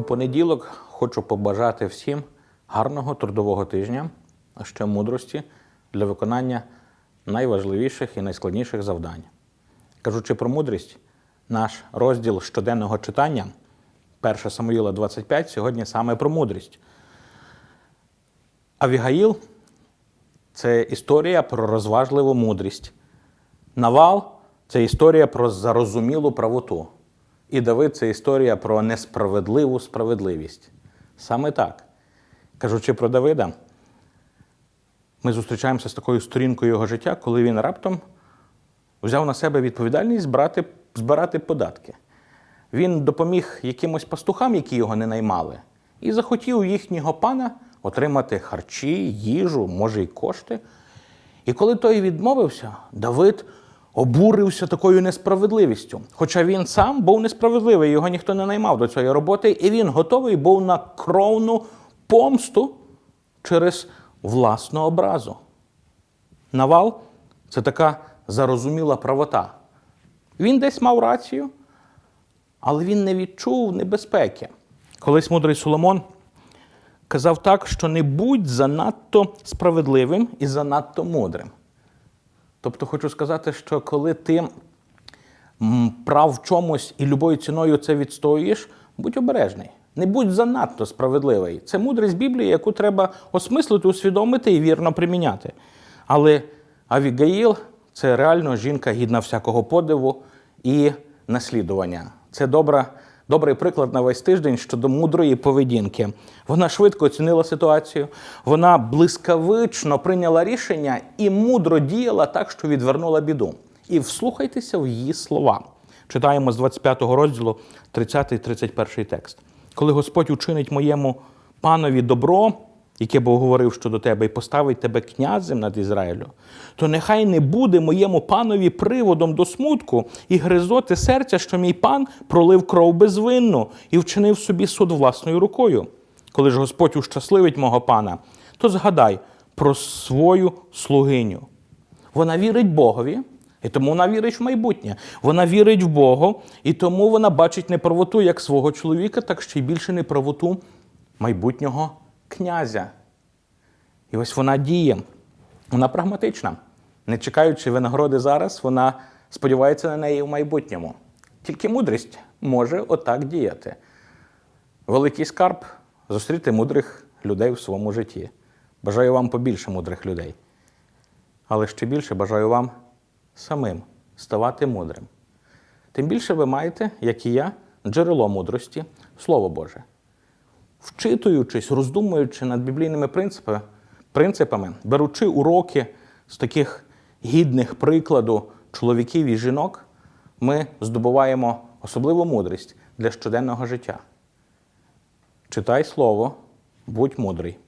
У понеділок хочу побажати всім гарного трудового тижня, а ще мудрості для виконання найважливіших і найскладніших завдань. Кажучи про мудрість, наш розділ щоденного читання 1 Самуїла 25 сьогодні саме про мудрість. Авігаїл це історія про розважливу мудрість. Навал це історія про зарозумілу правоту. І Давид це історія про несправедливу справедливість. Саме так. Кажучи про Давида, ми зустрічаємося з такою сторінкою його життя, коли він раптом взяв на себе відповідальність збирати, збирати податки. Він допоміг якимось пастухам, які його не наймали, і захотів їхнього пана отримати харчі, їжу, може, й кошти. І коли той відмовився, Давид обурився такою несправедливістю. Хоча він сам був несправедливий, його ніхто не наймав до цієї роботи, і він готовий був на кровну помсту через власну образу. Навал це така зарозуміла правота. Він десь мав рацію, але він не відчув небезпеки. Колись мудрий Соломон казав так, що не будь занадто справедливим і занадто мудрим. Тобто, хочу сказати, що коли ти прав в чомусь і любою ціною це відстоюєш, будь обережний. Не будь занадто справедливий. Це мудрість Біблії, яку треба осмислити, усвідомити і вірно приміняти. Але Авігаїл це реально жінка гідна всякого подиву і наслідування. Це добра, добрий приклад на весь тиждень щодо мудрої поведінки. Вона швидко оцінила ситуацію, вона блискавично прийняла рішення і мудро діяла так, що відвернула біду. І вслухайтеся в її слова. Читаємо з 25 розділу 30-31 текст. Коли Господь учинить моєму панові добро, яке Бог говорив щодо тебе, і поставить тебе князем над Ізраїлю, то нехай не буде моєму панові приводом до смутку і гризоти серця, що мій пан пролив кров безвинну і вчинив собі суд власною рукою. Коли ж Господь ущасливить мого пана, то згадай про свою слугиню. Вона вірить Богові, і тому вона вірить в майбутнє. Вона вірить в Бога, і тому вона бачить неправоту як свого чоловіка, так ще й більше неправоту майбутнього князя. І ось вона діє. Вона прагматична. Не чекаючи винагороди зараз, вона сподівається на неї в майбутньому. Тільки мудрість може отак діяти. Великий скарб зустріти мудрих людей в своєму житті. Бажаю вам побільше мудрих людей. Але ще більше бажаю вам самим ставати мудрим. Тим більше ви маєте, як і я, джерело мудрості, Слово Боже. Вчитуючись, роздумуючи над біблійними принципами, принципами, беручи уроки з таких гідних прикладу чоловіків і жінок, ми здобуваємо особливу мудрість для щоденного життя. Читай слово, будь мудрий.